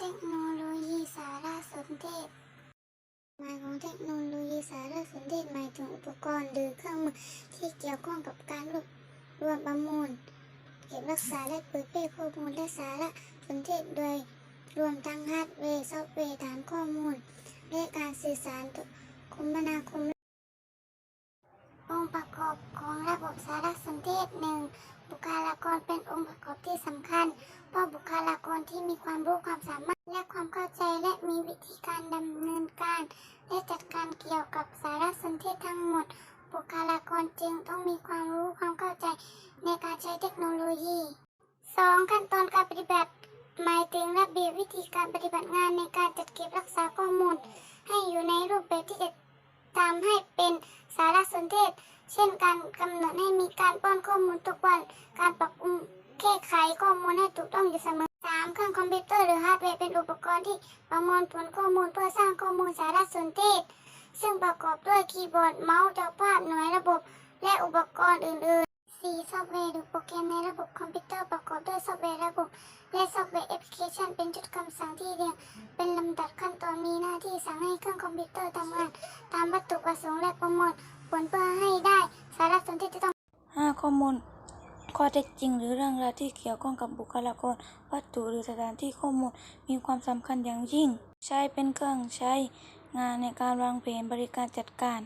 เทคโนโลยีสารสนเทศ หมายของเทคโนโลยีสารสนเทศหมายถึงอุปกรณ์หรือเครื่องมือที่เกี่ยวข้องกับการรวบรวมประมวลเก็บรักษาและเผยแพร่ข้อมูลและสารสนเทศโดยรวมทั้งฮาร์ดแวร์ซอฟต์แวร์ฐานข้อมูล และการสื่อสารคมนาคม องค์ประกอบของระบบสารสนเทศหนึ่งบุคลากรเป็นองค์ประกอบที่สำคัญ เพราะบุคลากรที่มีความรู้ความสามารถ และความเข้าใจและมีวิธีการดำเนินการ และจัดการเกี่ยวกับสารสนเทศทั้งหมด บุคลากรจึงต้องมีความรู้ความเข้าใจในการใช้เทคโนโลยี 2. ขั้นตอนการปฏิบัติ หมายถึงระเบียบวิธีการปฏิบัติงานในการจัดเก็บรักษาข้อมูล ให้อยู่ในรูปแบบที่จะทำให้เป็น นเทศ เช่นการกำหนดให้มีการป้อนข้อมูลทุกวัน การปรับปรุงแก้ไขข้อมูลให้ถูกต้องอยู่เสมอ 3. เครื่องคอมพิวเตอร์หรือฮาร์ดแวร์เป็นอุปกรณ์ที่ประมวลผลข้อมูลเพื่อสร้างข้อมูลสารสนเทศ ซึ่งประกอบด้วยคีย์บอร์ดเมาส์จอภาพหน่วยระบบ และอุปกรณ์อื่นๆ 4. ซอฟต์แวร์หรือโปรแกรมในระบบคอมพิวเตอร์ประกอบด้วยซอฟต์แวร์ระบบ และซอฟต์แวร์แอปพลิเคชันเป็นชุดคำสั่งที่เรียงเป็นลำดับขั้นตอนมีหน้าที่สั่งให้เครื่องคอมพิวเตอร์ทำงาน ตามวัตถุประสงค์และประมวล ควรเพื่อให้ได้สารสนเทศที่ต้อง 5. ข้อมูลข้อเท็จจริงหรือเรื่องราวที่เกี่ยวข้องกับบุคลากร วัตถุหรือสถานที่ข้อมูลมีความสำคัญอย่างยิ่ง ใช้เป็นเครื่องใช้งานในการวางแผนบริการจัดการ